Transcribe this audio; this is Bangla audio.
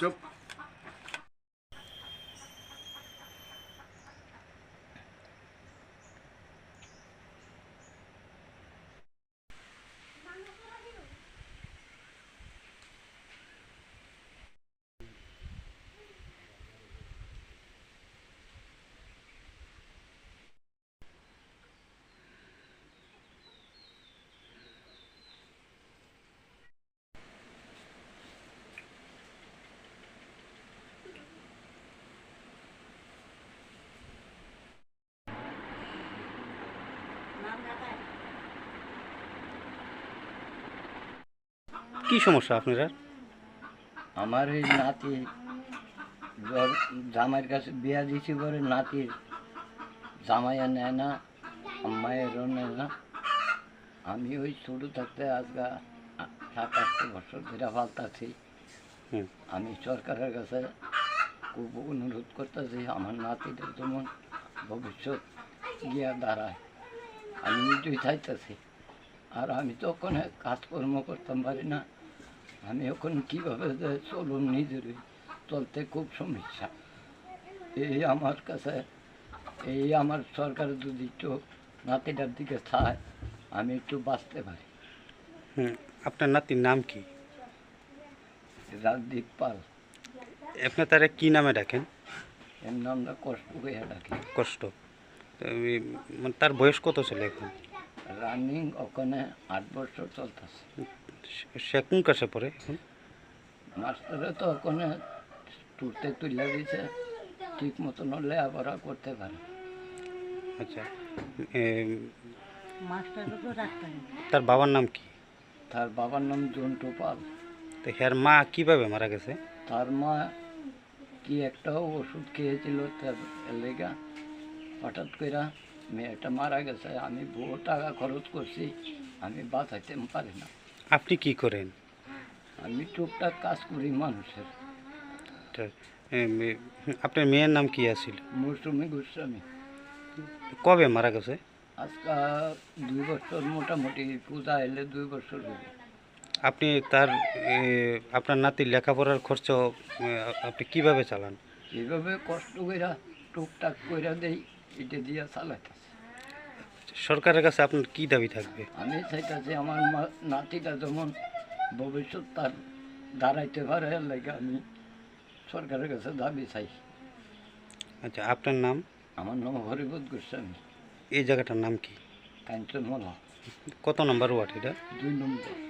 চুপ কি সমস্যা আপনারা? আমার এই নাতি জামাইয়ের কাছে বিয়া দিছি করে নাতির জামাইয়া নেয় না আম্মায়েরও নেয় না। আমি ওই ছোটো থাকতে আজকা সাত আটটা বছর ধরে ফালতাছি আমি সরকারের কাছে খুব অনুরোধ করতেছি আমার নাতিদের যেমন ভবিষ্যৎ গিয়া দাঁড়ায়। আমি নিজেই চাইতেছি। আর আমি তো ওখানে কাজকর্ম করতাম পারি না। আমি এখন কীভাবে যে চলুন নিজের চলতে খুব সমস্যা। এই আমার কাছে এই আমার সরকার যদি একটু নাতিটার দিকে চায় আমি একটু বাঁচতে পারি। হুম আপনার নাতির নাম কি? রাজদীপ পাল। আপনি তারা কি নামে ডাকেন? এর নামটা কষ্ট হয়ে ডাকি। কষ্ট। মানে তার বয়স কত ছিল এখন? রানিং ওখানে আট বছর চলতেছে। সে- কোন কাছে পড়ে এখন? মাস্টারে তো ওখানে টুরতে তুলে দিছে ঠিক মতো মতন আবার করতে পারে। আচ্ছা তার বাবার নাম কি? তার বাবার নাম জন্টু পাল। তো হ্যার মা কীভাবে মারা গেছে? তার মা কি একটা ওষুধ খেয়েছিল তার লেগা হঠাৎ করে মেয়েটা মারা গেছে আমি বহু টাকা খরচ করছি আমি বাঁচাইতে পারি না। আপনি কি করেন? আমি টুকটাক কাজ করি মানুষের। আপনার মেয়ের নাম কি আছিল? মৌসুমি গোস্বামী। কবে মারা গেছে? আজকা দুই বছর মোটামুটি পূজা এলে দুই বছর হবে। আপনি তার আপনার নাতির লেখাপড়ার খরচ আপনি কীভাবে চালান? এইভাবে কষ্ট কইরা টুকটাক কইরা দেই। এটা দিয়া চালাইতেছে। সরকারের কাছে আপনার কি দাবি থাকবে? আমি চাইতেছি আমার নাতিটা যেমন ভবিষ্যৎ তার দাঁড়াইতে পারে লাগে আমি সরকারের কাছে দাবি চাই। আচ্ছা আপনার নাম? আমার নাম হরিবোধ গোস্বামী। এই জায়গাটার নাম কি? কাঞ্চনমালা। কত নম্বর ওয়ার্ড এটা? দুই নম্বর।